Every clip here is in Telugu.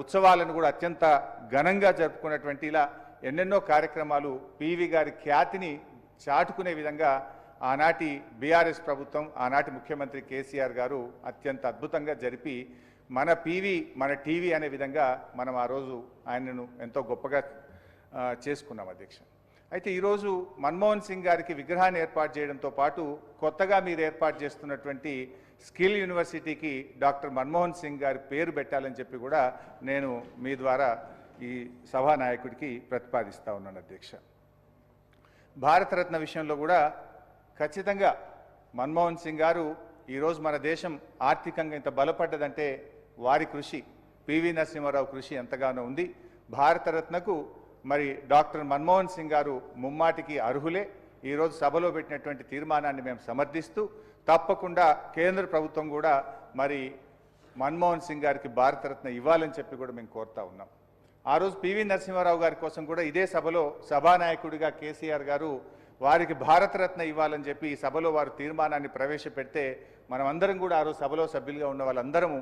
ఉత్సవాలను కూడా అత్యంత ఘనంగా జరుపుకున్నటువంటి ఇలా ఎన్నెన్నో కార్యక్రమాలు పివి గారి ఖ్యాతిని చాటుకునే విధంగా ఆనాటి బీఆర్ఎస్ ప్రభుత్వం ఆనాటి ముఖ్యమంత్రి కేసీఆర్ గారు అత్యంత అద్భుతంగా జరిపి మన పీవీ మన టీవీ అనే విధంగా మనం ఆ రోజు ఆయనను ఎంతో గొప్పగా చేసుకున్నాం అధ్యక్ష. అయితే ఈరోజు మన్మోహన్ సింగ్ గారికి విగ్రహాన్ని ఏర్పాటు చేయడంతో పాటు కొత్తగా మీరు ఏర్పాటు చేస్తున్నటువంటి స్కిల్ యూనివర్సిటీకి డాక్టర్ మన్మోహన్ సింగ్ గారి పేరు పెట్టాలని చెప్పి కూడా నేను మీ ద్వారా ఈ సభానాయకుడికి ప్రతిపాదిస్తా ఉన్నాను అధ్యక్ష. భారతరత్న విషయంలో కూడా ఖచ్చితంగా మన్మోహన్ సింగ్ గారు ఈరోజు మన దేశం ఆర్థికంగా ఇంత బలపడ్డదంటే వారి కృషి పివి నరసింహారావు కృషి ఎంతగానో ఉంది. భారతరత్నకు మరి డాక్టర్ మన్మోహన్ సింగ్ గారు ముమ్మాటికి అర్హులే. ఈరోజు సభలో పెట్టినటువంటి తీర్మానాన్ని మేము సమర్థిస్తూ తప్పకుండా కేంద్ర ప్రభుత్వం కూడా మరి మన్మోహన్ సింగ్ గారికి భారతరత్న ఇవ్వాలని చెప్పి కూడా మేము కోరుతా ఉన్నాం. ఆ రోజు పివి నరసింహారావు గారి కోసం కూడా ఇదే సభలో సభానాయకుడిగా కేసీఆర్ గారు వారికి భారతరత్న ఇవ్వాలని చెప్పి ఈ సభలో వారు తీర్మానాన్ని ప్రవేశపెడితే మనమందరం కూడా ఆ రోజు సభలో సభ్యులుగా ఉన్న వాళ్ళందరము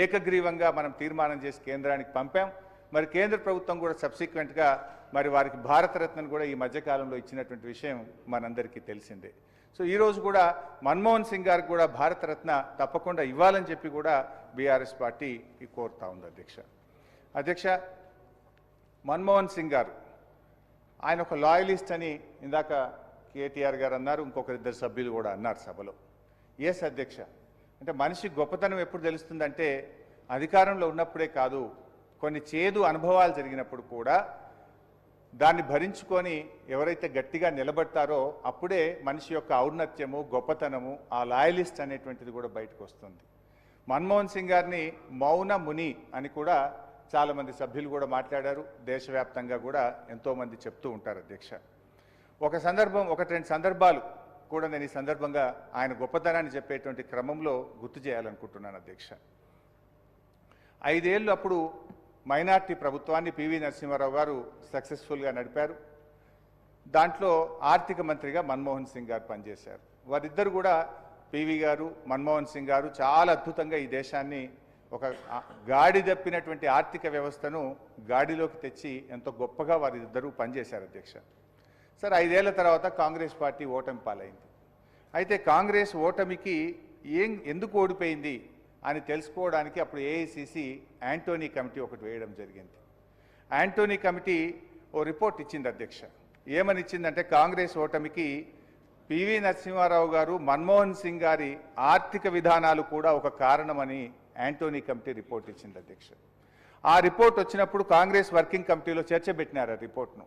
ఏకగ్రీవంగా మనం తీర్మానం చేసి కేంద్రానికి పంపాం. మరి కేంద్ర ప్రభుత్వం కూడా సబ్సిక్వెంట్గా మరి వారికి భారతరత్నను కూడా ఈ మధ్యకాలంలో ఇచ్చినటువంటి విషయం మనందరికీ తెలిసిందే. సో ఈరోజు కూడా మన్మోహన్ సింగ్ గారికి కూడా భారతరత్న తప్పకుండా ఇవ్వాలని చెప్పి కూడా బీఆర్ఎస్ పార్టీ కోరుతా ఉంది అధ్యక్ష. అధ్యక్ష మన్మోహన్ సింగ్ గారు ఆయన ఒక లాయలిస్ట్ అని ఇందాక కేటీఆర్ గారు అన్నారు ఇంకొక ఇద్దరు సభ్యులు కూడా అన్నారు సభలో. ఎస్ అధ్యక్ష. అంటే మనిషి గొప్పతనం ఎప్పుడు తెలుస్తుందంటే అధికారంలో ఉన్నప్పుడే కాదు కొన్ని చేదు అనుభవాలు జరిగినప్పుడు కూడా దాన్ని భరించుకొని ఎవరైతే గట్టిగా నిలబడతారో అప్పుడే మనిషి యొక్క ఔన్నత్యము గొప్పతనము ఆ లాయలిస్ట్ అనేటువంటిది కూడా బయటకు వస్తుంది. మన్మోహన్ సింగ్ గారిని మౌన ముని అని కూడా చాలామంది సభ్యులు కూడా మాట్లాడారు. దేశవ్యాప్తంగా కూడా ఎంతోమంది చెప్తూ ఉంటారు అధ్యక్ష. ఒక సందర్భం ఒకటి రెండు సందర్భాలు కూడా నేను ఈ సందర్భంగా ఆయన గొప్పతనాన్ని చెప్పేటువంటి క్రమంలో గుర్తు చేయాలనుకుంటున్నాను అధ్యక్ష. ఐదేళ్ళు అప్పుడు మైనార్టీ ప్రభుత్వాన్ని పివి నరసింహారావు గారు సక్సెస్ఫుల్గా నడిపారు. దాంట్లో ఆర్థిక మంత్రిగా మన్మోహన్ సింగ్ గారు పనిచేశారు. వారిద్దరు కూడా పివి గారు మన్మోహన్ సింగ్ గారు చాలా అద్భుతంగా ఈ దేశాన్ని ఒక గాడి తప్పినటువంటి ఆర్థిక వ్యవస్థను గాడిలోకి తెచ్చి ఎంతో గొప్పగా వారిద్దరూ పనిచేశారు అధ్యక్ష. సరే ఐదేళ్ళ తర్వాత కాంగ్రెస్ పార్టీ ఓటమి పాలైంది. అయితే కాంగ్రెస్ ఓటమికి ఏం ఎందుకు ఓడిపోయింది? అని తెలుసుకోవడానికి అప్పుడు ఏఐసిసి యాంటోనీ కమిటీ ఒకటి వేయడం జరిగింది. యాంటోనీ కమిటీ ఓ రిపోర్ట్ ఇచ్చింది అధ్యక్ష. ఏమని ఇచ్చిందంటే కాంగ్రెస్ ఓటమికి పివి నరసింహారావు గారు మన్మోహన్ సింగ్ గారి ఆర్థిక విధానాలు కూడా ఒక కారణమని యాంటోనీ కమిటీ రిపోర్ట్ ఇచ్చింది అధ్యక్ష. ఆ రిపోర్ట్ వచ్చినప్పుడు కాంగ్రెస్ వర్కింగ్ కమిటీలో చర్చ పెట్టినారు ఆ రిపోర్ట్ను.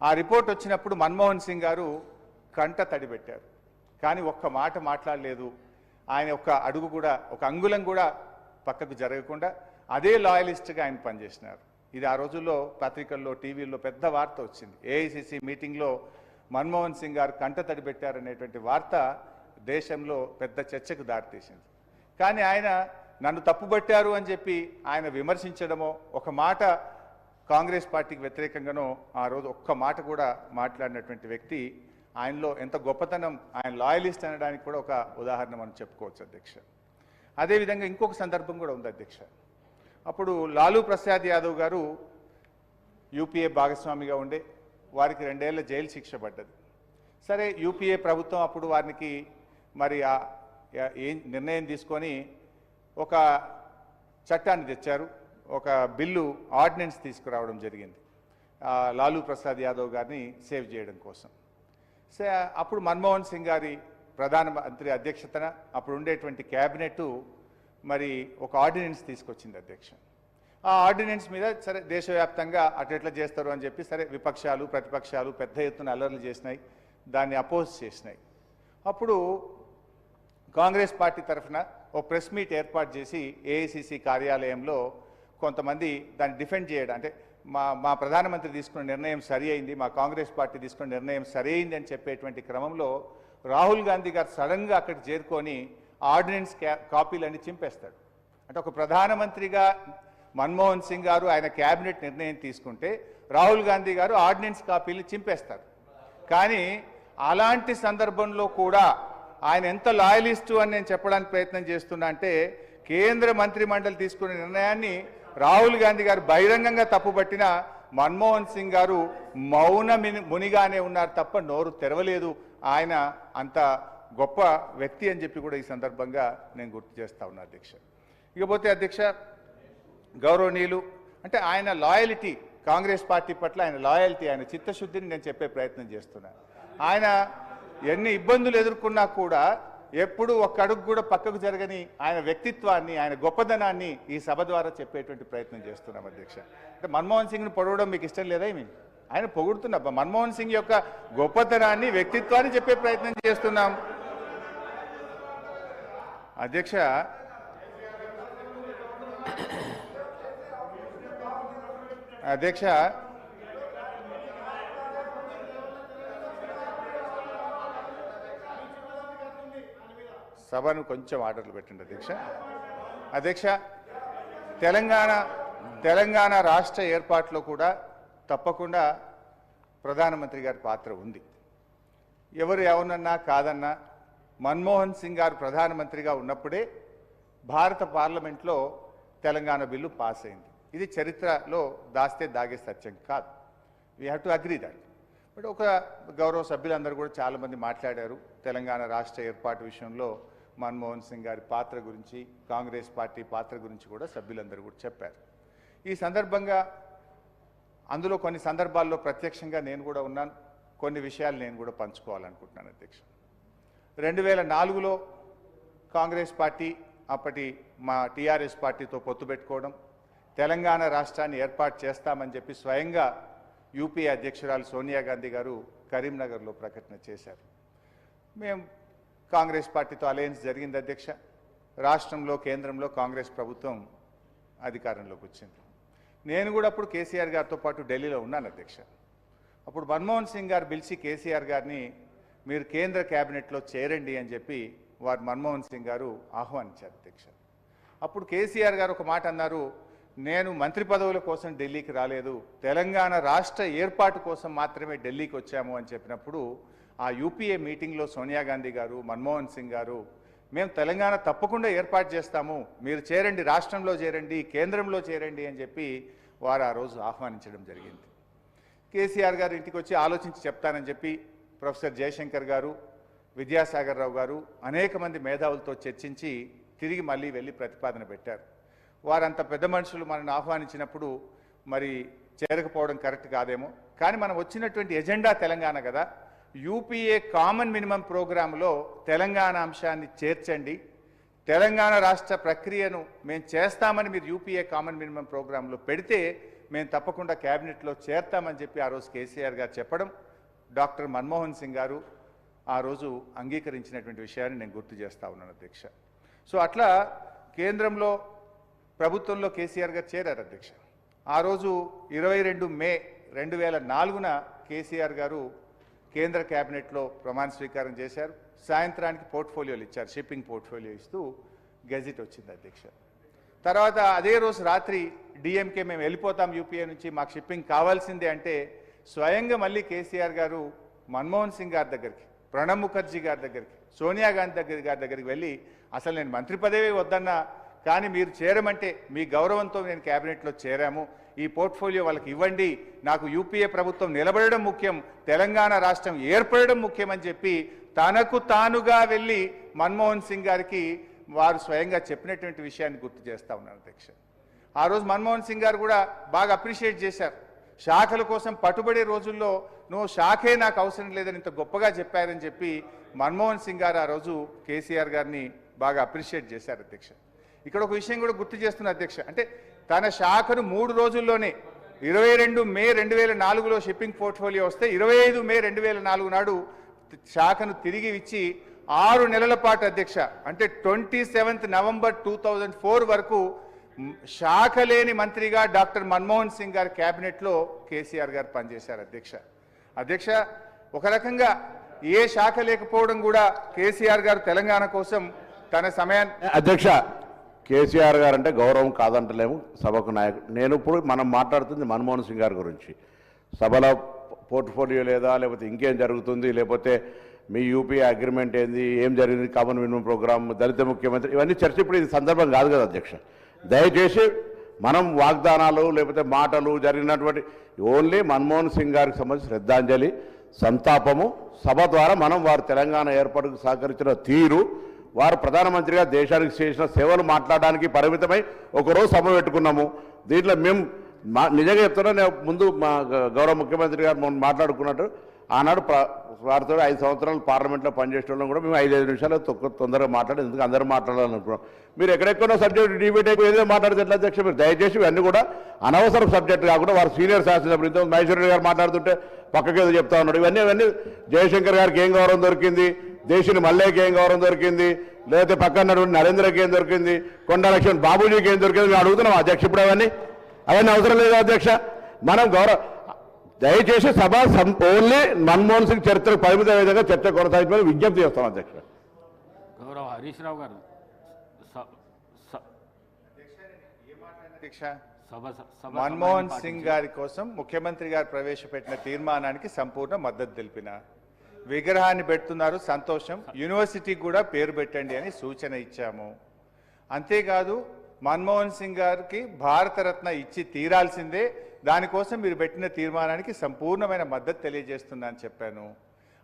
ఆ రిపోర్ట్ వచ్చినప్పుడు మన్మోహన్ సింగ్ గారు కంట తడిపెట్టారు కానీ ఒక్క మాట మాట్లాడలేదు. ఆయన ఒక్క అడుగు కూడా ఒక అంగుళం కూడా పక్కకు జరగకుండా అదే లాయలిస్ట్గా ఆయన పనిచేసినారు. ఇది ఆ రోజుల్లో పత్రికల్లో టీవీల్లో పెద్ద వార్త వచ్చింది. ఏఐసిసి మీటింగ్లో మన్మోహన్ సింగ్ గారు కంట తడిపెట్టారనేటువంటి వార్త దేశంలో పెద్ద చర్చకు దారితీసింది. కానీ ఆయన నన్ను తప్పుబట్టారు అని చెప్పి ఆయన విమర్శించడమో ఒక మాట కాంగ్రెస్ పార్టీకి వ్యతిరేకంగానో ఆ రోజు ఒక్క మాట కూడా మాట్లాడినటువంటి వ్యక్తి ఆయనలో ఎంత గొప్పతనం ఆయన లాయలిస్ట్ అనడానికి కూడా ఒక ఉదాహరణ మనం చెప్పుకోవచ్చు అధ్యక్ష. అదేవిధంగా ఇంకొక సందర్భం కూడా ఉంది అధ్యక్ష. అప్పుడు లాలూ ప్రసాద్ యాదవ్ గారు యూపీఏ భాగస్వామిగా ఉండే వారికి రెండేళ్ళ జైలు శిక్ష పడ్డది. సరే యూపీఏ ప్రభుత్వం అప్పుడు వారికి మరి ఆ- ఏం నిర్ణయం తీసుకొని ఒక చట్టాన్ని తెచ్చారు ఒక బిల్లు ఆర్డినెన్స్ తీసుకురావడం జరిగింది లాలూ ప్రసాద్ యాదవ్ గారిని సేవ్ చేయడం కోసం. అప్పుడు మన్మోహన్ సింగ్ గారి ప్రధానమంత్రి అధ్యక్షతన అప్పుడు ఉండేటువంటి క్యాబినెట్ మరి ఒక ఆర్డినెన్స్ తీసుకొచ్చింది అధ్యక్ష. ఆ ఆర్డినెన్స్ మీద సరే దేశవ్యాప్తంగా అటు చేస్తారు అని చెప్పి సరే విపక్షాలు ప్రతిపక్షాలు పెద్ద ఎత్తున అల్లర్లు చేసినాయి దాన్ని అపోజ్ చేసినాయి. అప్పుడు కాంగ్రెస్ పార్టీ తరఫున ఓ ప్రెస్ మీట్ ఏర్పాటు చేసి ఏఐసిసి కార్యాలయంలో కొంతమంది దాన్ని డిఫెండ్ చేయడం అంటే మా మా ప్రధానమంత్రి తీసుకున్న నిర్ణయం సరి అయింది మా కాంగ్రెస్ పార్టీ తీసుకున్న నిర్ణయం సరి అయింది అని చెప్పేటువంటి క్రమంలో రాహుల్ గాంధీ గారు సడన్గా అక్కడ చేరుకొని ఆర్డినెన్స్ కాపీలన్నీ చింపేస్తాడు. అంటే ఒక ప్రధానమంత్రిగా మన్మోహన్ సింగ్ గారు ఆయన క్యాబినెట్ నిర్ణయం తీసుకుంటే రాహుల్ గాంధీ గారు ఆర్డినెన్స్ కాపీలు చింపేస్తారు. కానీ అలాంటి సందర్భంలో కూడా ఆయన ఎంత లాయలిస్టు అని నేను చెప్పడానికి ప్రయత్నం చేస్తున్నా అంటే కేంద్ర మంత్రి మండలి తీసుకున్న నిర్ణయాన్ని రాహుల్ గాంధీ గారు బహిరంగంగా తప్పుపట్టిన మన్మోహన్ సింగ్ గారు మౌన మిని- మునిగానే ఉన్నారు తప్ప నోరు తెరవలేదు. ఆయన అంత గొప్ప వ్యక్తి అని చెప్పి కూడా ఈ సందర్భంగా నేను గుర్తు చేస్తా ఉన్నా అధ్యక్ష. ఇకపోతే అధ్యక్ష గౌరవనీయులు అంటే ఆయన లాయలిటీ కాంగ్రెస్ పార్టీ పట్ల ఆయన లాయల్టీ ఆయన చిత్తశుద్ధిని నేను చెప్పే ప్రయత్నం చేస్తున్నాను ఆయన ఎన్ని ఇబ్బందులు ఎదుర్కొన్నా కూడా ఎప్పుడు ఒక్క అడుగు కూడా పక్కకు జరగని ఆయన వ్యక్తిత్వాన్ని ఆయన గొప్పదనాన్ని ఈ సభ ద్వారా చెప్పేటువంటి ప్రయత్నం చేస్తున్నాం అధ్యక్ష. అంటే మన్మోహన్ సింగ్ని పొడవడం మీకు ఇష్టం లేదా ఏమి? ఆయన పొగుడుతున్నా మన్మోహన్ సింగ్ యొక్క గొప్పతనాన్ని వ్యక్తిత్వాన్ని చెప్పే ప్రయత్నం చేస్తున్నాం. అధ్యక్ష అధ్యక్ష సభను కొంచెం ఆర్డర్లు పెట్టండి అధ్యక్ష. అధ్యక్ష తెలంగాణ తెలంగాణ రాష్ట్ర ఏర్పాటులో కూడా తప్పకుండా ప్రధానమంత్రి గారి పాత్ర ఉంది. ఎవరు ఎవరన్నా కాదన్నా మన్మోహన్ సింగ్ గారు ప్రధానమంత్రిగా ఉన్నప్పుడే భారత పార్లమెంట్లో తెలంగాణ బిల్లు పాస్ అయింది. ఇది చరిత్రలో దాస్తే దాగే సత్యం కాదు. We have to agree that but ఒక గౌరవ సభ్యులందరూ కూడా చాలామంది మాట్లాడారు తెలంగాణ రాష్ట్ర ఏర్పాటు విషయంలో. మన్మోహన్ సింగ్ గారి పాత్ర గురించి కాంగ్రెస్ పార్టీ పాత్ర గురించి కూడా సభ్యులందరూ కూడా చెప్పారు. ఈ సందర్భంగా అందులో కొన్ని సందర్భాల్లో ప్రత్యక్షంగా నేను కూడా ఉన్నాను. కొన్ని విషయాలు నేను కూడా పంచుకోవాలనుకుంటున్నాను అధ్యక్ష. రెండు వేల నాలుగులో కాంగ్రెస్ పార్టీ అప్పటి మా టీఆర్ఎస్ పార్టీతో పొత్తు పెట్టుకోవడం తెలంగాణ రాష్ట్రాన్ని ఏర్పాటు చేస్తామని చెప్పి స్వయంగా యూపీ అధ్యక్షురాలు సోనియా గాంధీ గారు కరీంనగర్లో ప్రకటన చేశారు. మేము కాంగ్రెస్ పార్టీతో అలయన్స్ జరిగింది అధ్యక్ష. రాష్ట్రంలో కేంద్రంలో కాంగ్రెస్ ప్రభుత్వం అధికారంలోకి వచ్చింది. నేను కూడా అప్పుడు కేసీఆర్ గారితో పాటు ఢిల్లీలో ఉన్నాను అధ్యక్ష. అప్పుడు మన్మోహన్ సింగ్ గారు పిలిచి కేసీఆర్ గారిని మీరు కేంద్ర క్యాబినెట్లో చేరండి అని చెప్పి వారు మన్మోహన్ సింగ్ గారు ఆహ్వానించారు అధ్యక్ష. అప్పుడు కేసీఆర్ గారు ఒక మాట అన్నారు నేను మంత్రి పదవుల కోసం ఢిల్లీకి రాలేదు తెలంగాణ రాష్ట్ర ఏర్పాటు కోసం మాత్రమే ఢిల్లీకి వచ్చాము అని చెప్పినప్పుడు ఆ యూపీఏ మీటింగ్లో సోనియా గాంధీ గారు మన్మోహన్ సింగ్ గారు మేము తెలంగాణ తప్పకుండా ఏర్పాటు చేస్తాము. మీరు చేరండి రాష్ట్రంలో చేరండి కేంద్రంలో చేరండి అని చెప్పి వారు ఆ రోజు ఆహ్వానించడం జరిగింది. కేసీఆర్ గారు ఇంటికి వచ్చి ఆలోచించి చెప్తానని చెప్పి ప్రొఫెసర్ జయశంకర్ గారు విద్యాసాగర్ రావు గారు అనేక మంది మేధావులతో చర్చించి తిరిగి మళ్ళీ వెళ్ళి ప్రతిపాదన పెట్టారు. వారంత పెద్ద మనుషులు మనల్ని ఆహ్వానించినప్పుడు మరి చేరకపోవడం కరెక్ట్ కాదేమో. కానీ మనం వచ్చినటువంటి ఎజెండా తెలంగాణ కదా. యూపీఏ కామన్ మినిమం ప్రోగ్రాంలో తెలంగాణ అంశాన్ని చేర్చండి. తెలంగాణ రాష్ట్ర ప్రక్రియను మేము చేస్తామని మీరు యూపీఏ కామన్ మినిమం ప్రోగ్రాంలో పెడితే మేము తప్పకుండా క్యాబినెట్లో చేర్తామని చెప్పి ఆ రోజు కేసీఆర్ గారు చెప్పడం డాక్టర్ మన్మోహన్ సింగ్ గారు ఆ రోజు అంగీకరించినటువంటి విషయాన్ని నేను గుర్తు చేస్తా ఉన్నాను అధ్యక్ష. సో అట్లా కేంద్రంలో ప్రభుత్వంలో కేసీఆర్ గారు చేరారు అధ్యక్ష. ఆ రోజు ఇరవై రెండు మే రెండు వేల నాలుగున కేసీఆర్ గారు కేంద్ర కేబినెట్లో ప్రమాణ స్వీకారం చేశారు. సాయంత్రానికి పోర్ట్ఫోలియోలు ఇచ్చారు. షిప్పింగ్ పోర్ట్ఫోలియో ఇస్తూ గెజిట్ వచ్చింది అధ్యక్ష. తర్వాత అదే రోజు రాత్రి డిఎంకే మేము వెళ్ళిపోతాం యూపీఏ నుంచి మాకు షిప్పింగ్ కావాల్సిందే అంటే స్వయంగా మళ్ళీ కేసీఆర్ గారు మన్మోహన్ సింగ్ గారి దగ్గరికి ప్రణబ్ ముఖర్జీ గారి దగ్గరికి సోనియా గాంధీ దగ్గర గారి దగ్గరికి వెళ్ళి అసలు నేను మంత్రి పదవి వద్దన్నా కానీ మీరు చేరమంటే మీ గౌరవంతో నేను క్యాబినెట్లో చేరాము ఈ పోర్ట్ఫోలియో వాళ్ళకి ఇవ్వండి. నాకు యూపీఏ ప్రభుత్వం నిలబడడం ముఖ్యం తెలంగాణ రాష్ట్రం ఏర్పడడం ముఖ్యమని చెప్పి తనకు తానుగా వెళ్ళి మన్మోహన్ సింగ్ గారికి వారు స్వయంగా చెప్పినటువంటి విషయాన్ని గుర్తు చేస్తా ఉన్నారు అధ్యక్ష. ఆ రోజు మన్మోహన్ సింగ్ గారు కూడా బాగా అప్రిషియేట్ చేశారు. శాఖల కోసం పట్టుబడే రోజుల్లో నువ్వు శాఖే నాకు అవసరం లేదని ఇంత గొప్పగా చెప్పారని చెప్పి మన్మోహన్ సింగ్ గారు ఆ రోజు కేసీఆర్ గారిని బాగా అప్రిషియేట్ చేశారు అధ్యక్ష. ఇక్కడ ఒక విషయం కూడా గుర్తు చేస్తున్న అధ్యక్ష. అంటే తన శాఖను మూడు రోజుల్లోనే ఇరవై రెండు మే రెండు వేల నాలుగులో షిప్పింగ్ పోర్ట్ఫోలియో వస్తే ఇరవై ఐదు మే రెండు వేల నాలుగు నాడు శాఖను తిరిగి ఇచ్చి ఆరు నెలల పాటు అధ్యక్ష అంటే twenty seventh November two thousand four వరకు శాఖ లేని మంత్రిగా డాక్టర్ మన్మోహన్ సింగ్ గారి క్యాబినెట్లో కేసీఆర్ గారు పనిచేశారు అధ్యక్ష. అధ్యక్ష ఒక రకంగా ఏ శాఖ లేకపోవడం కూడా కేసీఆర్ గారు తెలంగాణ కోసం తన సమయాన్ని అధ్యక్ష కేసీఆర్ గారు అంటే గౌరవం కాదంటలేము సభకు నాయకుడు నేను ఇప్పుడు మనం మాట్లాడుతుంది మన్మోహన్ సింగ్ గారి గురించి. సభలో పోర్ట్ఫోలియో లేదా లేకపోతే ఇంకేం జరుగుతుంది లేకపోతే మీ యూపీ అగ్రిమెంట్ ఏంది ఏం జరిగింది కామన్ మినిమం ప్రోగ్రామ్ దళిత ముఖ్యమంత్రి ఇవన్నీ చర్చ ఇప్పుడు ఇది సందర్భం కాదు కదా అధ్యక్ష. దయచేసి మనం వాగ్దానాలు లేకపోతే మాటలు జరిగినటువంటి ఓన్లీ మన్మోహన్ సింగ్ గారికి సంబంధించి శ్రద్ధాంజలి సంతాపము సభ ద్వారా మనం వారు తెలంగాణ ఏర్పాటుకు సహకరించిన తీరు వారు ప్రధానమంత్రిగా దేశానికి చేసిన సేవలు మాట్లాడడానికి పరిమితమై ఒకరోజు సభ పెట్టుకున్నాము. దీంట్లో మేము మా నిజంగా చెప్తున్నా నేను ముందు మా గౌరవ ముఖ్యమంత్రి గారు మాట్లాడుకున్నట్టు ఆనాడు వారితో ఐదు సంవత్సరాలు పార్లమెంట్లో పనిచేసేటోళ్ళం కూడా మేము ఐదు ఐదు నిమిషాలు తొక్క తొందరగా మాట్లాడి ఎందుకు అందరూ మాట్లాడాలనుకున్నాం. మీరు ఎక్కడెక్కడో సబ్జెక్ట్ డిబేట్ అయిపోయి ఏదో మాట్లాడితే అధ్యక్ష? మీరు దయచేసి ఇవన్నీ కూడా అనవసరం సబ్జెక్ట్ కాకుండా వారు సీనియర్ శాసనసభ్యులు ఇంతకు మహేశ్వరరెడ్డి గారు మాట్లాడుతుంటే పక్కకి ఏదో చెప్తా ఉన్నాడు. ఇవన్నీ ఇవన్నీ జయశంకర్ గారికి ఏం గౌరవం దొరికింది? దేశిని మల్లేకి ఏం గౌరవం దొరికింది? లేకపోతే పక్కన నరేంద్రకి ఏం దొరికింది? కొండ లక్ష్మణ్ బాబూజీకి ఏం దొరికింది? మేము అడుగుతున్నాం అధ్యక్ష ఇప్పుడు అవన్నీ. అవన్నీ అవసరం లేదు అధ్యక్ష? మనం గౌరవ దయచేసి సభ సం- ఓన్లీ మన్మోహన్ సింగ్ చరిత్రకు పరిమిత విధంగా చర్చ కొనసాగించమని విజ్ఞప్తి చేస్తాం అధ్యక్ష. గౌరవ హరీష్ రావు గారు స- స- అధ్యక్ష సభ సభ మన్మోహన్ సింగ్ గారి కోసం ముఖ్యమంత్రి గారు ప్రవేశపెట్టిన తీర్మానానికి సంపూర్ణ మద్దతు తెలిపిన విగ్రహాన్ని పెడుతున్నారు. సంతోషం. యూనివర్సిటీకి కూడా పేరు పెట్టండి అని సూచన ఇచ్చాము. అంతేకాదు మన్మోహన్ సింగ్ గారికి భారతరత్న ఇచ్చి తీరాల్సిందే. దానికోసం మీరు పెట్టిన తీర్మానానికి సంపూర్ణమైన మద్దతు తెలియజేస్తున్నా అని చెప్పాను.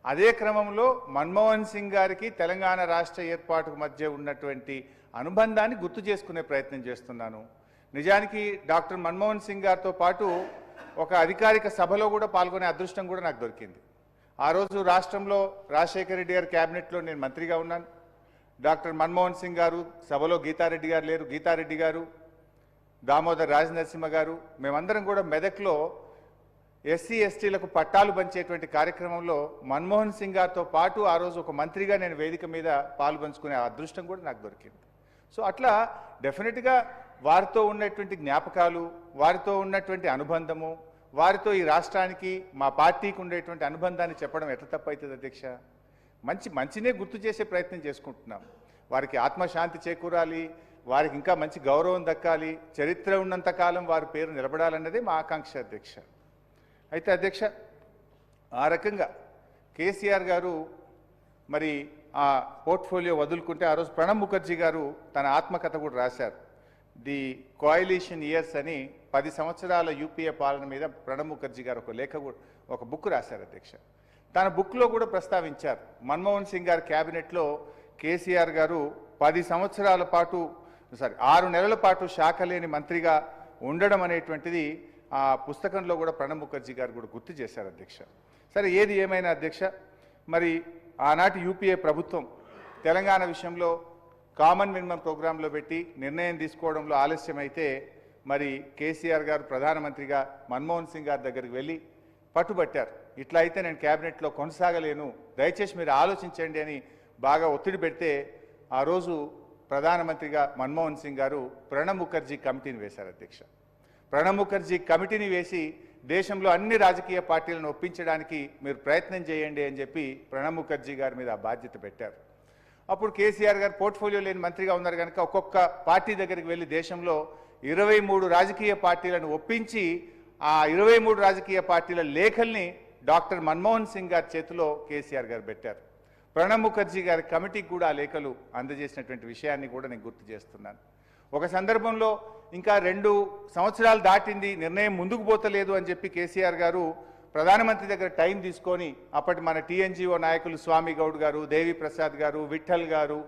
అదే క్రమంలో మన్మోహన్ సింగ్ గారికి తెలంగాణ రాష్ట్ర ఏర్పాటుకు మధ్య ఉన్నటువంటి అనుబంధాన్ని గుర్తు చేసుకునే ప్రయత్నం చేస్తున్నాను. నిజానికి డాక్టర్ మన్మోహన్ సింగ్ గారితో పాటు ఒక అధికారిక సభలో కూడా పాల్గొనే అదృష్టం కూడా నాకు దొరికింది. ఆ రోజు రాష్ట్రంలో రాజశేఖర రెడ్డి గారి క్యాబినెట్లో నేను మంత్రిగా ఉన్నాను. డాక్టర్ మన్మోహన్ సింగ్ గారు సభలో గీతారెడ్డి గారు లేరు. గీతారెడ్డి గారు దామోదర్ రాజనరసింహ గారు మేమందరం కూడా మెదక్లో ఎస్సీ ఎస్టీలకు పట్టాలు పంచేటువంటి కార్యక్రమంలో మన్మోహన్ సింగ్ గారితో పాటు ఆ రోజు ఒక మంత్రిగా నేను వేదిక మీద పాల్పంచుకునే అదృష్టం కూడా నాకు దొరికింది. సో అట్లా డెఫినెట్గా వారితో ఉన్నటువంటి జ్ఞాపకాలు వారితో ఉన్నటువంటి అనుబంధము వారితో ఈ రాష్ట్రానికి మా పార్టీకి ఉండేటువంటి అనుబంధాన్ని చెప్పడం ఎట్లా తప్పవుతుంది అధ్యక్ష? మంచి మంచినే గుర్తు చేసే ప్రయత్నం చేసుకుంటున్నాం. వారికి ఆత్మశాంతి చేకూరాలి వారికి ఇంకా మంచి గౌరవం దక్కాలి చరిత్ర ఉన్నంతకాలం వారి పేరు నిలబడాలన్నదే మా ఆకాంక్ష అధ్యక్ష. అయితే అధ్యక్ష ఆ రకంగా కేసీఆర్ గారు మరి ఆ పోర్ట్ఫోలియో వదులుకుంటే ఆ రోజు ప్రణబ్ ముఖర్జీ గారు తన ఆత్మకథ కూడా రాశారు. ది కోయిలీషన్ ఇయర్స్ అని పది సంవత్సరాల యూపీఏ పాలన మీద ప్రణబ్ ముఖర్జీ గారు ఒక లేఖ ఒక బుక్ రాశారు అధ్యక్ష. తన బుక్లో కూడా ప్రస్తావించారు. మన్మోహన్ సింగ్ గారి క్యాబినెట్లో కేసీఆర్ గారు పది సంవత్సరాల పాటు సారీ ఆరు నెలల పాటు శాఖ లేని మంత్రిగా ఉండడం అనేటువంటిది ఆ పుస్తకంలో కూడా ప్రణబ్ ముఖర్జీ గారు కూడా గుర్తు చేశారు అధ్యక్ష. సరే ఏది ఏమైనా అధ్యక్ష? మరి ఆనాటి యూపీఏ ప్రభుత్వం తెలంగాణ విషయంలో కామన్ మినిమం ప్రోగ్రాంలో పెట్టి నిర్ణయం తీసుకోవడంలో ఆలస్యమైతే మరి కేసీఆర్ గారు ప్రధానమంత్రిగా మన్మోహన్ సింగ్ గారి దగ్గరికి వెళ్ళి పట్టుబట్టారు. ఇట్లా అయితే నేను క్యాబినెట్లో కొనసాగలేను. దయచేసి మీరు ఆలోచించండి అని బాగా ఒత్తిడి పెడితే ఆ రోజు ప్రధానమంత్రిగా మన్మోహన్ సింగ్ గారు ప్రణబ్ ముఖర్జీ కమిటీని వేశారు అధ్యక్ష. ప్రణబ్ ముఖర్జీ కమిటీని వేసి దేశంలో అన్ని రాజకీయ పార్టీలను ఒప్పించడానికి మీరు ప్రయత్నం చేయండి అని చెప్పి ప్రణబ్ ముఖర్జీ గారి మీద ఆ బాధ్యత పెట్టారు. అప్పుడు కేసీఆర్ గారు పోర్ట్ఫోలియో లేని మంత్రిగా ఉన్నారు కనుక ఒక్కొక్క పార్టీ దగ్గరికి వెళ్ళి దేశంలో ఇరవై మూడు రాజకీయ పార్టీలను ఒప్పించి ఆ ఇరవై మూడు రాజకీయ పార్టీల లేఖల్ని డాక్టర్ మన్మోహన్ సింగ్ గారి చేతిలో కేసీఆర్ గారు పెట్టారు. ప్రణబ్ ముఖర్జీ గారి కమిటీకి కూడా ఆ లేఖలు అందజేసినటువంటి విషయాన్ని కూడా నేను గుర్తు చేస్తున్నాను. ఒక సందర్భంలో ఇంకా రెండు సంవత్సరాలు దాటింది నిర్ణయం ముందుకు పోతలేదు అని చెప్పి కేసీఆర్ గారు ప్రధానమంత్రి దగ్గర టైం తీసుకొని అప్పటి మన టీఎన్జిఓ నాయకులు స్వామి గౌడ్ గారు దేవి ప్రసాద్ గారు విఠల్ గారు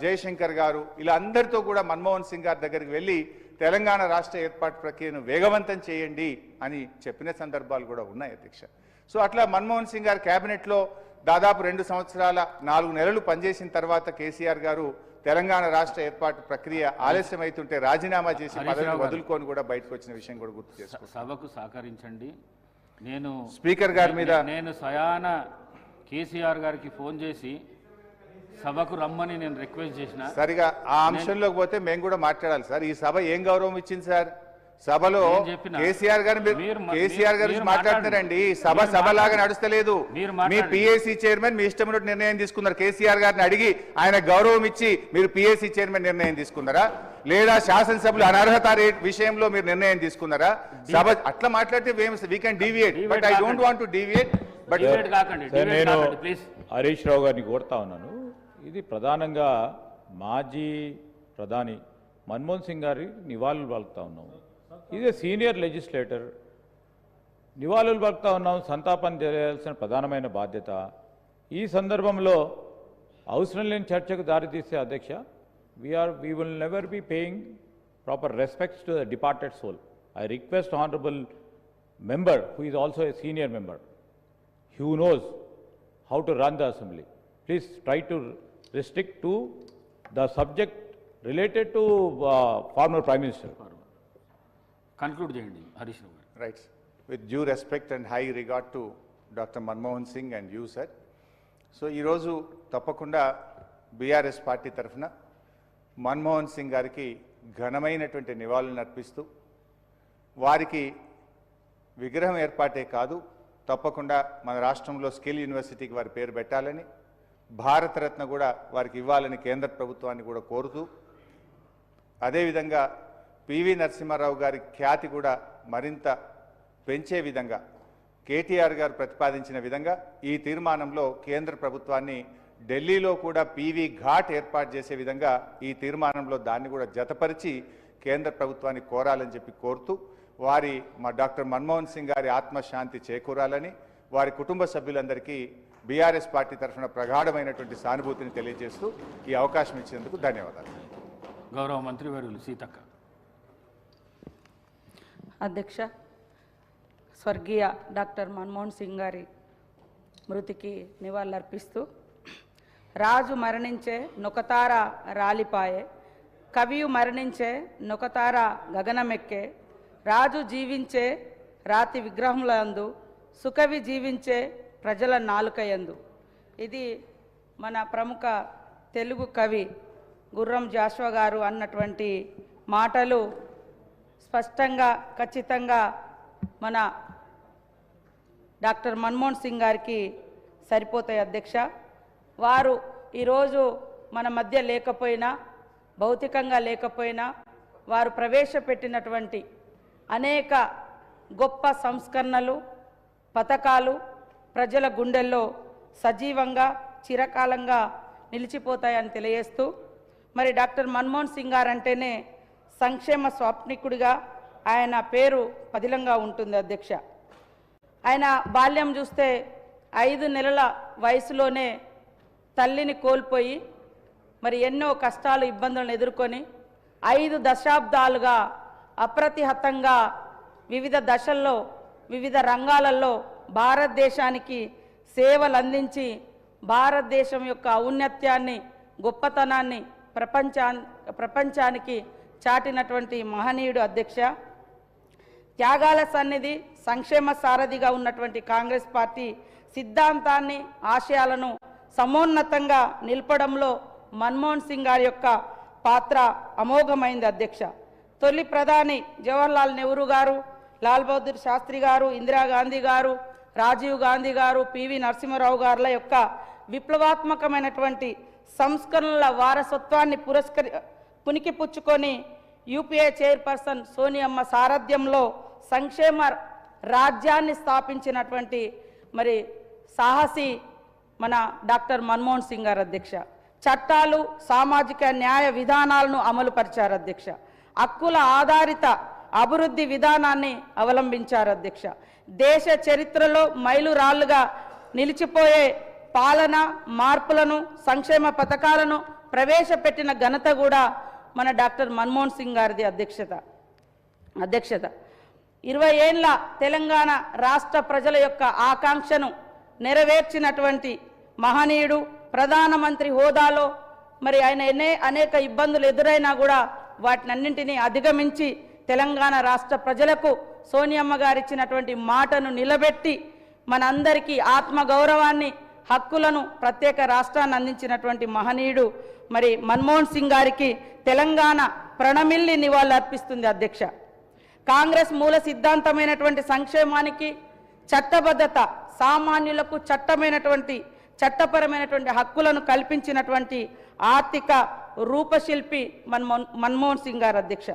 జయశంకర్ గారు ఇలా అందరితో కూడా మన్మోహన్ సింగ్ గారి దగ్గరికి వెళ్ళి తెలంగాణ రాష్ట్ర ఏర్పాటు ప్రక్రియను వేగవంతం చేయండి అని చెప్పిన సందర్భాలు కూడా ఉన్నాయి అధ్యక్ష సో అట్లా మన్మోహన్ సింగ్ గారి కేబినెట్లో దాదాపు రెండు సంవత్సరాల నాలుగు నెలలు పనిచేసిన తర్వాత కేసీఆర్ గారు తెలంగాణ రాష్ట్ర ఏర్పాటు ప్రక్రియ ఆలస్యం అవుతుంటే రాజీనామా చేసి పదవిని. వదులుకొని కూడా బయటకు వచ్చిన విషయం కూడా గుర్తు చేసుకో సభకు సహకరించండి నేను స్పీకర్ గారి మీద నేను స్వయాన కేసీఆర్ గారికి ఫోన్ చేసి సభకు రమ్మని నేను రిక్వెస్ట్ చేసిన సరిగా ఆ అంశంలోకి పోతే మేము కూడా మాట్లాడాలి సార్ ఈ సభ ఏం గౌరవం ఇచ్చింది సార్ సభలో. కేసీఆర్ గారు కేసీఆర్ గారు మీరు మాట్లాడుతున్నారండి సభ మీరు సభ లాగా మాట్లాడండి. నడుస్తలేదు మీరు మీ. పిఎస్సి చైర్మన్ మీ ఇష్టం నిర్ణయం తీసుకున్నారు కేసీఆర్ గారిని అడిగి ఆయన గౌరవం ఇచ్చి మీరు పిఎస్సి చైర్మన్ నిర్ణయం తీసుకున్నారా లేదా శాసనసభ్యులు అనర్హత రేట్ విషయంలో మీరు నిర్ణయం తీసుకున్నారా సభ అట్లా మాట్లాడితే we can deviate but I don't want to deviate but నేను హరీష్ రావు గారిని కోరుతా ఉన్నాను ఇది ప్రధానంగా మాజీ ప్రధాని మన్మోహన్ సింగ్ గారి నివాళులు పలుకుతా ఉన్నాము ఇది సీనియర్ లెజిస్లేటర్. నివాళులు పలుకుతా ఉన్నాం సంతాపం చేయాల్సిన ప్రధానమైన బాధ్యత. ఈ సందర్భంలో అవసరం లేని చర్చకు దారితీసే అధ్యక్ష we are we will never be paying proper respects to the departed soul I request honourable member who is also a senior member, who knows how to run the assembly. Please try to restrict to the subject related to uh, former prime minister. Conclude చేయండి Harish Rao garu. Right with due respect and high regard to doctor Manmohan Singh and you sir so ఈరోజు తప్పకుండా బీఆర్ఎస్ పార్టీ తరఫున మన్మోహన్ సింగ్ గారికి ఘనమైనటువంటి నివాళులను అర్పిస్తూ వారికి విగ్రహం ఏర్పాటే కాదు తప్పకుండా మన రాష్ట్రంలో స్కిల్ యూనివర్సిటీకి వారి పేరు పెట్టాలని భారతరత్న కూడా వారికి ఇవ్వాలని కేంద్ర ప్రభుత్వాన్ని కూడా కోరుతూ అదేవిధంగా పివి నరసింహారావు గారి ఖ్యాతి కూడా మరింత పెంచే విధంగా కేటీఆర్ గారు ప్రతిపాదించిన విధంగా ఈ తీర్మానంలో కేంద్ర ప్రభుత్వాన్ని ఢిల్లీలో కూడా పీవీ ఘాట్ ఏర్పాటు చేసే విధంగా ఈ తీర్మానంలో దాన్ని కూడా జతపరిచి కేంద్ర ప్రభుత్వాన్ని కోరాలని చెప్పి కోరుతూ వారి మా డాక్టర్ మన్మోహన్ సింగ్ గారి ఆత్మశాంతి చేకూరాలని వారి కుటుంబ సభ్యులందరికీ బీఆర్ఎస్ పార్టీ తరఫున ప్రగాఢమైనటువంటి సానుభూతిని తెలియజేస్తూ ఈ అవకాశం ఇచ్చినందుకు ధన్యవాదాలు. గౌరవ మంత్రివర్యులు సీతక్క. అధ్యక్ష స్వర్గీయ డాక్టర్ మన్మోహన్ సింగ్ గారి మృతికి నివాళులర్పిస్తూ రాజు మరణించే నొకతార రాలిపాయే కవియు మరణించే నొకతార గగనమెక్కే రాజు జీవించే రాతి విగ్రహములందు సుకవి జీవించే ప్రజల నాలుకయందు. ఇది మన ప్రముఖ తెలుగు కవి గుర్రం జాస్వా గారు అన్నటువంటి మాటలు స్పష్టంగా ఖచ్చితంగా మన డాక్టర్ మన్మోహన్ సింగ్ గారికి సరిపోతాయి అధ్యక్ష. వారు ఈరోజు మన మధ్య లేకపోయినా భౌతికంగా లేకపోయినా వారు ప్రవేశపెట్టినటువంటి అనేక గొప్ప సంస్కరణలు పథకాలు ప్రజల గుండెల్లో సజీవంగా చిరకాలంగా నిలిచిపోతాయని తెలియజేస్తూ మరి డాక్టర్ మన్మోహన్ సింగ్ గారు అంటేనే సంక్షేమ స్వాప్నికుడిగా ఆయన పేరు పదిలంగా ఉంటుంది అధ్యక్ష. ఆయన బాల్యం చూస్తే ఐదు నెలల వయసులోనే తల్లిని కోల్పోయి మరి ఎన్నో కష్టాలు ఇబ్బందులను ఎదుర్కొని ఐదు దశాబ్దాలుగా అప్రతిహతంగా వివిధ దశల్లో వివిధ రంగాలలో భారతదేశానికి సేవలు అందించి భారతదేశం యొక్క ఔన్నత్యాన్ని గొప్పతనాన్ని ప్రపంచా ప్రపంచానికి చాటినటువంటి మహనీయుడు అధ్యక్ష. త్యాగాల సన్నిధి సంక్షేమ సారథిగా ఉన్నటువంటి కాంగ్రెస్ పార్టీ సిద్ధాంతాన్ని ఆశయాలను సమోన్నతంగా నిలపడంలో మన్మోహన్ సింగ్ గారి యొక్క పాత్ర అమోఘమైంది అధ్యక్ష. తొలి ప్రధాని జవహర్లాల్ నెహ్రూ గారు లాల్ బహదూర్ శాస్త్రి గారు ఇందిరాగాంధీ గారు రాజీవ్ గాంధీ గారు పివి నరసింహారావు గారుల యొక్క విప్లవాత్మకమైనటువంటి సంస్కరణల వారసత్వాన్ని పురస్కరి పునికిపుచ్చుకొని యూపీఏ చైర్పర్సన్ సోనియమ్మ సారథ్యంలో సంక్షేమ రాజ్యాన్ని స్థాపించినటువంటి మరి సాహసి మన డాక్టర్ మన్మోహన్ సింగ్ గారు అధ్యక్ష. చట్టాలు సామాజిక న్యాయ విధానాలను అమలు పరిచారు అధ్యక్ష. హక్కుల ఆధారిత అభివృద్ధి విధానాన్ని అవలంబించారు అధ్యక్ష. దేశ చరిత్రలో మైలురాళ్ళుగా నిలిచిపోయే పాలన మార్పులను సంక్షేమ పథకాలను ప్రవేశపెట్టిన ఘనత కూడా మన డాక్టర్ మన్మోహన్ సింగ్ గారిది అధ్యక్షత. అధ్యక్షత. ఇరవై ఏండ్ల తెలంగాణ రాష్ట్ర ప్రజల యొక్క ఆకాంక్షను నెరవేర్చినటువంటి మహనీయుడు ప్రధానమంత్రి హోదాలో మరి ఆయన ఎన్నే అనేక ఇబ్బందులు ఎదురైనా కూడా వాటినన్నింటినీ అధిగమించి తెలంగాణ రాష్ట్ర ప్రజలకు సోనియమ్మ గారు ఇచ్చినటువంటి మాటను నిలబెట్టి మనందరికీ ఆత్మగౌరవాన్ని హక్కులను ప్రత్యేక రాష్ట్రాన్ని అందించినటువంటి మహనీయుడు మరి మన్మోహన్ సింగ్ గారికి తెలంగాణ ప్రణమిల్లి నివాళులు అర్పిస్తుంది అధ్యక్ష. కాంగ్రెస్ మూల సిద్ధాంతమైనటువంటి సంక్షేమానికి చట్టబద్ధత సామాన్యులకు చట్టమైనటువంటి చట్టపరమైనటువంటి హక్కులను కల్పించినటువంటి ఆర్థిక రూపశిల్పి మన్మోహన్ మన్మోహన్ సింగ్ గారు అధ్యక్ష.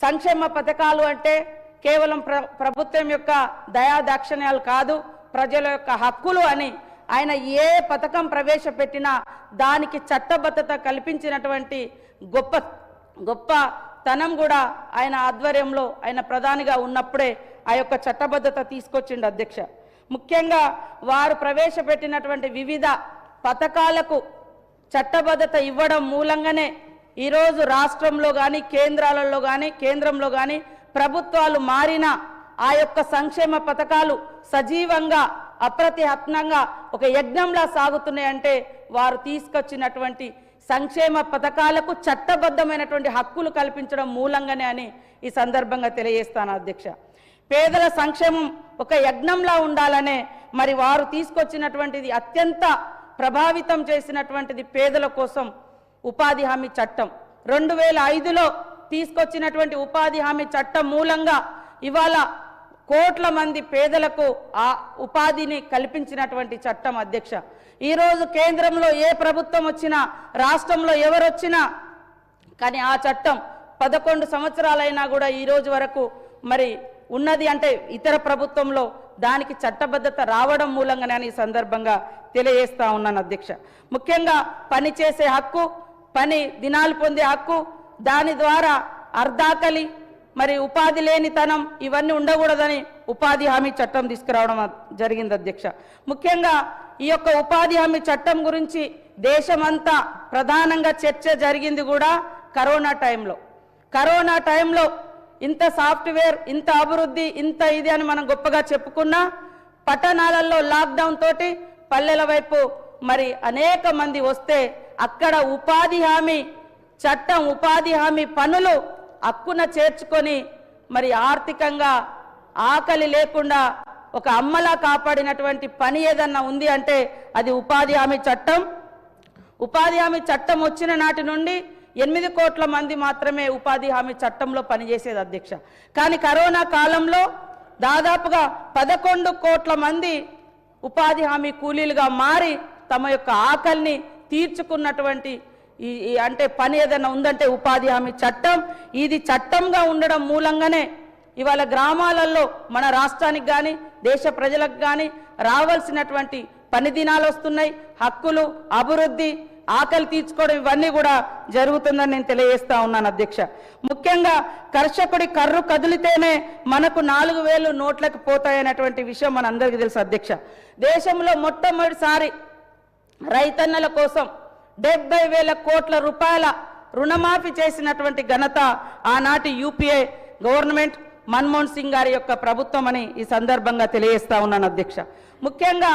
సంక్షేమ పథకాలు అంటే కేవలం ప్ర ప్రభుత్వం యొక్క దయాదాక్షిణ్యాలు కాదు ప్రజల యొక్క హక్కులు అని ఆయన ఏ పథకం ప్రవేశపెట్టినా దానికి చట్టబద్ధత కల్పించినటువంటి గొప్ప గొప్ప తనం కూడా ఆయన ఆధ్వర్యంలో ఆయన ప్రధానిగా ఉన్నప్పుడే ఆ యొక్క చట్టబద్ధత తీసుకొచ్చిండు అధ్యక్ష. ముఖ్యంగా వారు ప్రవేశపెట్టినటువంటి వివిధ పథకాలకు చట్టబద్ధత ఇవ్వడం మూలంగానే ఈరోజు రాష్ట్రంలో కానీ కేంద్రాలలో కానీ కేంద్రంలో కానీ ప్రభుత్వాలు మారిన ఆ యొక్క సంక్షేమ పథకాలు సజీవంగా అప్రతిహత్నంగా ఒక యజ్ఞంలా సాగుతున్నాయంటే వారు తీసుకొచ్చినటువంటి సంక్షేమ పథకాలకు చట్టబద్ధమైనటువంటి హక్కులు కల్పించడం మూలంగానే అని ఈ సందర్భంగా తెలియజేస్తాను అధ్యక్ష. పేదల సంక్షేమం ఒక యజ్ఞంలా ఉండాలనే మరి వారు తీసుకొచ్చినటువంటిది అత్యంత ప్రభావితం చేసినటువంటిది పేదల కోసం ఉపాధి హామీ చట్టం. రెండు వేల ఐదులో తీసుకొచ్చినటువంటి ఉపాధి హామీ చట్టం మూలంగా ఇవాళ కోట్ల మంది పేదలకు ఆ ఉపాధిని కల్పించినటువంటి చట్టం అధ్యక్ష. ఈరోజు కేంద్రంలో ఏ ప్రభుత్వం వచ్చినా రాష్ట్రంలో ఎవరు వచ్చినా కానీ ఆ చట్టం పదకొండు సంవత్సరాలైనా కూడా ఈ రోజు వరకు మరి ఉన్నది అంటే ఇతర ప్రభుత్వంలో దానికి చట్టబద్ధత రావడం మూలంగానే అని ఈ సందర్భంగా తెలియజేస్తా ఉన్నాను అధ్యక్ష. ముఖ్యంగా పని చేసే హక్కు పని దినాలు పొందే హక్కు దాని ద్వారా అర్ధాకలి మరి ఉపాధి లేనితనం ఇవన్నీ ఉండకూడదని ఉపాధి హామీ చట్టం తీసుకురావడం జరిగింది అధ్యక్ష. ముఖ్యంగా ఈ యొక్క ఉపాధి హామీ చట్టం గురించి దేశమంతా ప్రధానంగా చర్చ జరిగింది కూడా కరోనా టైంలో. కరోనా టైంలో ఇంత సాఫ్ట్వేర్ ఇంత అభివృద్ధి ఇంత ఇది అని మనం గొప్పగా చెప్పుకున్నా పట్టణాలలో లాక్డౌన్ తోటి పల్లెల వైపు మరి అనేక మంది వస్తే అక్కడ ఉపాధి హామీ చట్టం ఉపాధి హామీ పనులు హక్కున చేర్చుకొని మరి ఆర్థికంగా ఆకలి లేకుండా ఒక అమ్మలా కాపాడినటువంటి పని ఏదన్నా ఉంది అంటే అది ఉపాధి హామీ చట్టం. ఉపాధి హామీ చట్టం వచ్చిన నాటి నుండి ఎనిమిది కోట్ల మంది మాత్రమే ఉపాధి హామీ చట్టంలో పనిచేసేది అధ్యక్ష. కానీ కరోనా కాలంలో దాదాపుగా పదకొండు కోట్ల మంది ఉపాధి హామీ కూలీలుగా మారి తమ యొక్క ఆకలిని తీర్చుకున్నటువంటి ఈ అంటే పని ఏదైనా ఉందంటే ఉపాధి హామీ చట్టం. ఇది చట్టంగా ఉండడం మూలంగానే ఇవాళ గ్రామాలలో మన రాష్ట్రానికి కానీ దేశ ప్రజలకు కానీ రావాల్సినటువంటి పని దినాలు వస్తున్నాయి. హక్కులు అభివృద్ధి ఆకలి తీర్చుకోవడం ఇవన్నీ కూడా జరుగుతుందని నేను తెలియజేస్తా ఉన్నాను అధ్యక్ష. ముఖ్యంగా కర్షకుడి కర్రు కదిలితేనే మనకు నాలుగు వేలు నోట్లకు పోతాయనేటువంటి విషయం మనందరికీ తెలుసు అధ్యక్ష. దేశంలో మొట్టమొదటిసారి రైతన్నల కోసం డెబ్బై వేల కోట్ల రూపాయల రుణమాఫీ చేసినటువంటి ఘనత ఆనాటి యూపీఏ గవర్నమెంట్ మన్మోహన్ సింగ్ గారి యొక్క ప్రభుత్వం అని ఈ సందర్భంగా తెలియజేస్తా ఉన్నాను అధ్యక్ష. ముఖ్యంగా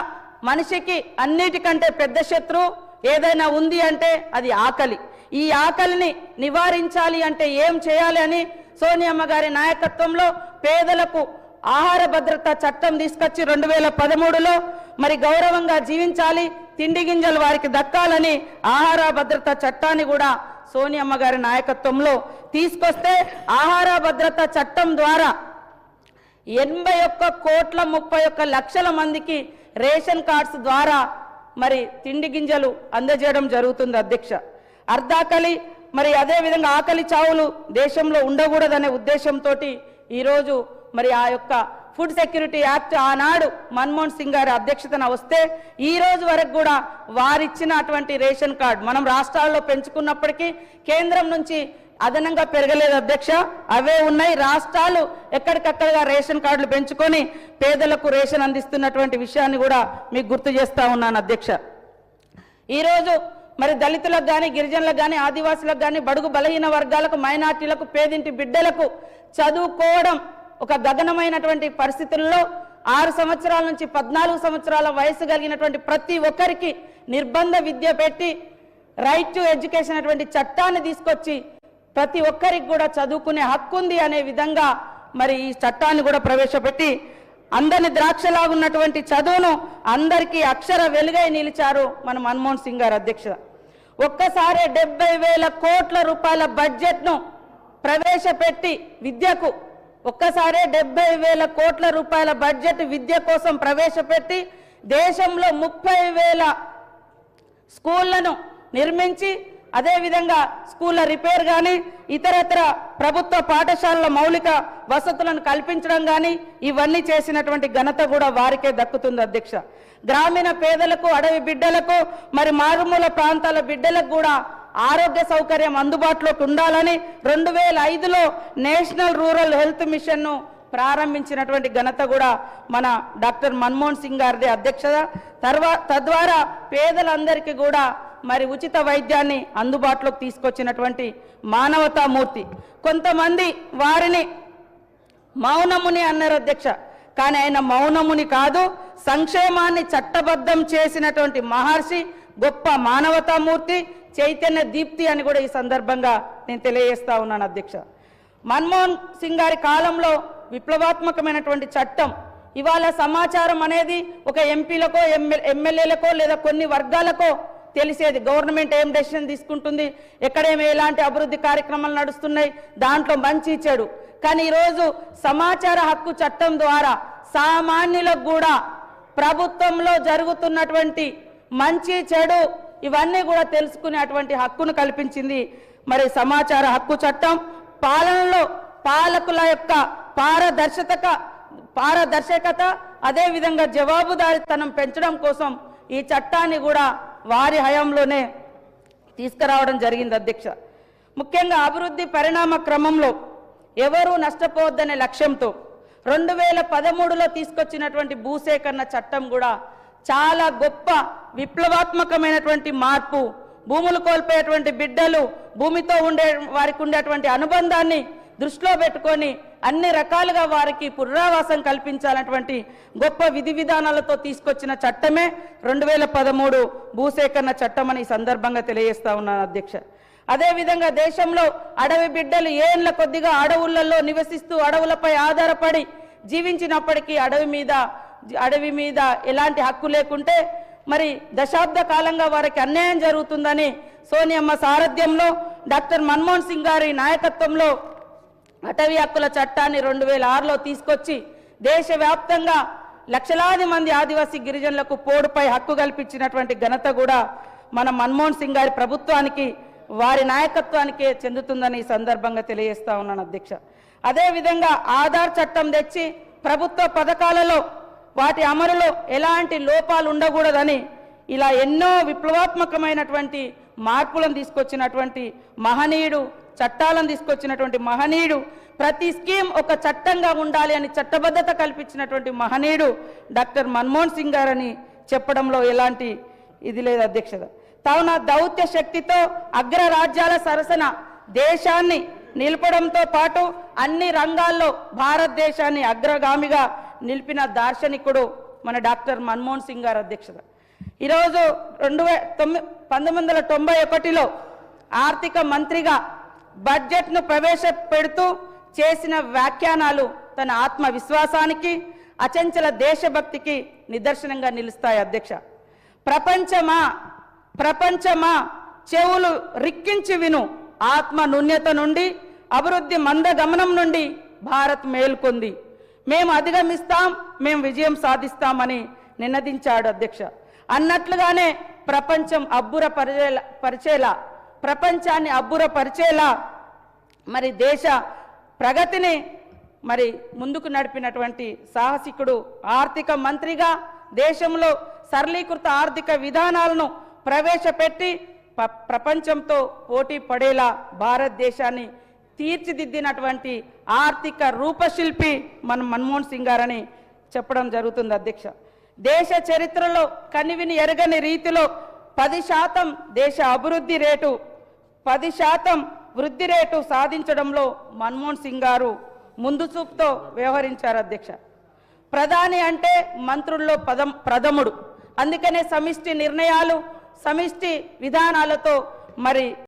మనిషికి అన్నిటికంటే పెద్ద శత్రువు ఏదైనా ఉంది అంటే అది ఆకలి. ఈ ఆకలిని నివారించాలి అంటే ఏం చేయాలి అని సోనియమ్మ గారి నాయకత్వంలో పేదలకు ఆహార భద్రత చట్టం తీసుకొచ్చి రెండు వేల పదమూడులో మరి గౌరవంగా జీవించాలి. తిండి గింజలు వారికి దక్కాలని ఆహార భద్రత చట్టాన్ని కూడా సోనియమ్మ గారి నాయకత్వంలో తీసుకొస్తే ఆహార భద్రత చట్టం ద్వారా ఎనభై ఒక్క కోట్ల ముప్పై ఒక్క లక్షల మందికి రేషన్ కార్డ్స్ ద్వారా మరి తిండి గింజలు అందజేయడం జరుగుతుంది అధ్యక్ష. అర్ధాకలి మరి అదే విధంగా ఆకలి చావులు దేశంలో ఉండకూడదనే ఉద్దేశంతో ఈరోజు మరి ఆ యొక్క ఫుడ్ సెక్యూరిటీ యాక్ట్ ఆనాడు మన్మోహన్ సింగ్ గారి అధ్యక్షతన వస్తే ఈ రోజు వరకు కూడా వారిచ్చినటువంటి రేషన్ కార్డు మనం రాష్ట్రాల్లో పెంచుకున్నప్పటికీ కేంద్రం నుంచి అదనంగా పెరగలేదు అధ్యక్ష. అవే ఉన్నాయి. రాష్ట్రాలు ఎక్కడికక్కడగా రేషన్ కార్డులు పెంచుకొని పేదలకు రేషన్ అందిస్తున్నటువంటి విషయాన్ని కూడా మీకు గుర్తు చేస్తా ఉన్నాను అధ్యక్ష. ఈరోజు మరి దళితులకు కానీ గిరిజనులకు కానీ ఆదివాసులకు కానీ బడుగు బలహీన వర్గాలకు మైనార్టీలకు పేదింటి బిడ్డలకు చదువుకోవడం ఒక గగనమైనటువంటి పరిస్థితుల్లో ఆరు సంవత్సరాల నుంచి పద్నాలుగు సంవత్సరాల వయసు కలిగినటువంటి ప్రతి ఒక్కరికి నిర్బంధ విద్య పెట్టి రైట్ టు ఎడ్యుకేషన్ అటువంటి చట్టాన్ని తీసుకొచ్చి ప్రతి ఒక్కరికి కూడా చదువుకునే హక్కు ఉంది అనే విధంగా మరి ఈ చట్టాన్ని కూడా ప్రవేశపెట్టి అందరిని ద్రాక్షలాగున్నటువంటి చదువును అందరికీ అక్షర వెలుగై నిలిచారు మన మన్మోహన్ సింగ్ గారు అధ్యక్ష ఒక్కసారి డెబ్బై వేల కోట్ల రూపాయల బడ్జెట్ను ప్రవేశపెట్టి విద్యకు ఒక్కసారే డెబ్బై వేల కోట్ల రూపాయల బడ్జెట్ విద్య కోసం ప్రవేశపెట్టి దేశంలో ముప్పై వేల స్కూళ్ళను నిర్మించి అదేవిధంగా స్కూళ్ళ రిపేర్ కానీ ఇతరత్ర ప్రభుత్వ పాఠశాలల మౌలిక వసతులను కల్పించడం కానీ ఇవన్నీ చేసినటువంటి ఘనత కూడా వారికే దక్కుతుంది అధ్యక్ష. గ్రామీణ పేదలకు అడవి బిడ్డలకు మరి మారుమూల ప్రాంతాల బిడ్డలకు కూడా ఆరోగ్య సౌకర్యం అందుబాటులోకి ఉండాలని రెండు వేల ఐదులో నేషనల్ రూరల్ హెల్త్ మిషన్ను ప్రారంభించినటువంటి ఘనత కూడా మన డాక్టర్ మన్మోహన్ సింగ్ గారిది అధ్యక్షత. తర్వా తద్వారా పేదలందరికీ కూడా మరి ఉచిత వైద్యాన్ని అందుబాటులోకి తీసుకొచ్చినటువంటి మానవతామూర్తి కొంతమంది వారిని మౌనముని అన్నారు అధ్యక్ష. కానీ ఆయన మౌనముని కాదు సంక్షేమాన్ని చట్టబద్ధం చేసినటువంటి మహర్షి గొప్ప మానవతామూర్తి చైతన్య దీప్తి అని కూడా ఈ సందర్భంగా నేను తెలియజేస్తా ఉన్నాను అధ్యక్ష. మన్మోహన్ సింగ్ గారి కాలంలో విప్లవాత్మకమైనటువంటి చట్టం ఇవాళ సమాచారం అనేది ఒక ఎంపీలకో ఎమ్మెల్యేలకో లేదా కొన్ని వర్గాలకో తెలిసేది. గవర్నమెంట్ ఏం డెసిషన్ తీసుకుంటుంది ఎక్కడేమి ఎలాంటి అభివృద్ధి కార్యక్రమాలు నడుస్తున్నాయి దాంట్లో మంచి చెడు. కానీ ఈరోజు సమాచార హక్కు చట్టం ద్వారా సామాన్యులకు కూడా ప్రభుత్వంలో జరుగుతున్నటువంటి మంచి చెడు ఇవన్నీ కూడా తెలుసుకునేటువంటి హక్కును కల్పించింది మరి సమాచార హక్కు చట్టం. పాలనలో పాలకుల యొక్క పారదర్శకత పారదర్శకత అదేవిధంగా జవాబుదారితనం పెంచడం కోసం ఈ చట్టాన్ని కూడా వారి హయాంలోనే తీసుకురావడం జరిగింది అధ్యక్ష. ముఖ్యంగా అభివృద్ధి పరిణామ క్రమంలో ఎవరూ నష్టపోవద్దనే లక్ష్యంతో రెండు వేల పదమూడులో తీసుకొచ్చినటువంటి భూసేకరణ చట్టం కూడా చాలా గొప్ప విప్లవాత్మకమైనటువంటి మార్పు భూములు కోల్పోయేటువంటి బిడ్డలు భూమితో ఉండే వారికి ఉండేటువంటి అనుబంధాన్ని దృష్టిలో పెట్టుకొని అన్ని రకాలుగా వారికి పునరావాసం కల్పించాలన్నటువంటి గొప్ప విధి విధానాలతో తీసుకొచ్చిన చట్టమే రెండు వేల పదమూడు భూసేకరణ చట్టం అని సందర్భంగా తెలియజేస్తా ఉన్నాను అధ్యక్ష. అదేవిధంగా దేశంలో అడవి బిడ్డలు ఏండ్ల కొద్దిగా అడవులలో నివసిస్తూ అడవులపై ఆధారపడి జీవించినప్పటికీ అడవి మీద అడవి మీద ఎలాంటి హక్కు లేకుంటే మరి దశాబ్ద కాలంగా వారికి అన్యాయం జరుగుతుందని సోనియమ్మ సారథ్యంలో డాక్టర్ మన్మోహన్ సింగ్ గారి నాయకత్వంలో అటవీ హక్కుల చట్టాన్ని రెండు వేల ఆరులో తీసుకొచ్చి దేశవ్యాప్తంగా లక్షలాది మంది ఆదివాసీ గిరిజనులకు పోడుపై హక్కు కల్పించినటువంటి ఘనత కూడా మన మన్మోహన్ సింగ్ గారి ప్రభుత్వానికి వారి నాయకత్వానికే చెందుతుందని ఈ సందర్భంగా తెలియజేస్తా ఉన్నాను అధ్యక్ష. అదేవిధంగా ఆధార్ చట్టం తెచ్చి ప్రభుత్వ పథకాలలో వాటి అమలులో ఎలాంటి లోపాలు ఉండకూడదని ఇలా ఎన్నో విప్లవాత్మకమైనటువంటి మార్పులను తీసుకొచ్చినటువంటి మహనీయుడు చట్టాలను తీసుకొచ్చినటువంటి మహనీయుడు ప్రతి స్కీమ్ ఒక చట్టంగా ఉండాలి అని చట్టబద్ధత కల్పించినటువంటి మహనీయుడు డాక్టర్ మన్మోహన్ సింగ్ గారని చెప్పడంలో ఎలాంటి ఇది లేదు అధ్యక్షత. కావున దౌత్య శక్తితో అగ్ర రాజ్యాల సరసన దేశాన్ని నిలపడంతో పాటు అన్ని రంగాల్లో భారతదేశాన్ని అగ్రగామిగా నిలిపిన దార్శనికుడు మన డాక్టర్ మన్మోహన్ సింగ్ గారు అధ్యక్షత. ఈరోజు రెండు వే తొమ్మిది పంతొమ్మిది వందల తొంభై ఒకటిలో ఆర్థిక మంత్రిగా బడ్జెట్ను ప్రవేశపెడుతూ చేసిన వ్యాఖ్యానాలు తన ఆత్మవిశ్వాసానికి అచంచల దేశభక్తికి నిదర్శనంగా నిలుస్తాయి అధ్యక్ష. ప్రపంచమా ప్రపంచమా చెవులు రిక్కించి విను. ఆత్మ నుణ్యత నుండి అభివృద్ధి మందగమనం నుండి భారత్ మేల్కొంది. మేము అధిగమిస్తాం మేము విజయం సాధిస్తామని నినదించాడు అధ్యక్ష. అన్నట్లుగానే ప్రపంచం అబ్బుర పరిచేలా పరిచేలా ప్రపంచాన్ని అబ్బుర పరిచేలా మరి దేశ ప్రగతిని మరి ముందుకు నడిపినటువంటి సాహసికుడు ఆర్థిక మంత్రిగా దేశంలో సరళీకృత ఆర్థిక విధానాలను ప్రవేశపెట్టి ప- ప్రపంచంతో పోటీ పడేలా భారతదేశాన్ని తీర్చిదిద్దినటువంటి ఆర్థిక రూపశిల్పి మన మన్మోహన్ సింగ్ గారని చెప్పడం జరుగుతుంది అధ్యక్ష. దేశ చరిత్రలో కనివిని ఎరగని రీతిలో పది శాతం దేశ అభివృద్ధి రేటు పది శాతం వృద్ధి రేటు సాధించడంలో మన్మోహన్ సింగ్ గారు ముందు చూపుతో వ్యవహరించారు అధ్యక్ష. ప్రధాని అంటే మంత్రుల్లో పదం ప్రథముడు. అందుకనే సమిష్టి నిర్ణయాలు సమిష్టి విధానాలతో మరి